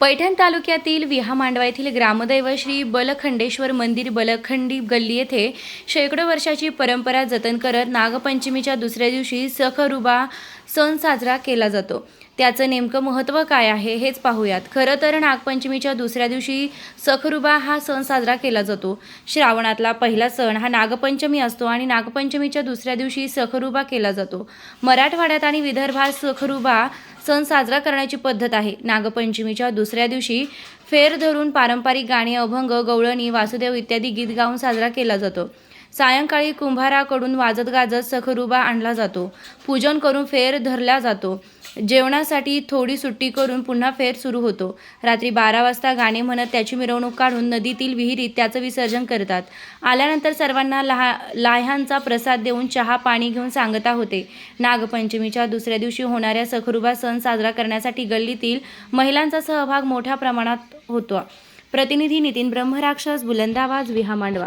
पैठण तालुक्यातील विहामांडवा येथील ग्रामदैव श्री बलखंडेश्वर मंदिर बलखंडी गल्ली येथे शेकडो वर्षाची परंपरा जतन करत नागपंचमीच्या दुसऱ्या दिवशी सखरुबा सण साजरा केला जातो. त्याचं नेमकं महत्त्व काय आहे हेच पाहूयात. खरं तर नागपंचमीच्या दुसऱ्या दिवशी सखरुबा हा सण साजरा केला जातो. श्रावणातला पहिला सण हा नागपंचमी असतो आणि नागपंचमीच्या दुसऱ्या दिवशी सखरुबा केला जातो. मराठवाड्यात आणि विदर्भात सखरुबा सण साजरा करण्याची पद्धत आहे. नागपंचमीच्या दुसऱ्या दिवशी फेर धरून पारंपरिक गाणी अभंग गवळणी वासुदेव इत्यादी गीत गाऊन साजरा केला जातो. सायंकाळी कुंभाराकडून वाजत गाजत सखरुबा आणला जातो. पूजन करून फेर धरला जातो. जेवणासाठी थोडी सुट्टी करून पुन्हा फेर सुरू होतो. रात्री बारा वाजता गाणे म्हणत त्याची मिरवणूक काढून नदीतील विहिरीत त्याचं विसर्जन करतात. आल्यानंतर सर्वांना लहा लाह्यांचा प्रसाद देऊन चहा पाणी घेऊन सांगता होते नागपंचमीच्या दुसऱ्या दिवशी होणाऱ्या सखरुबा सण साजरा करण्यासाठी गल्लीतील महिलांचा सहभाग मोठ्या प्रमाणात होतो. प्रतिनिधी नितीन ब्रह्मराक्षस बुलंदाबाज विहा मांडवा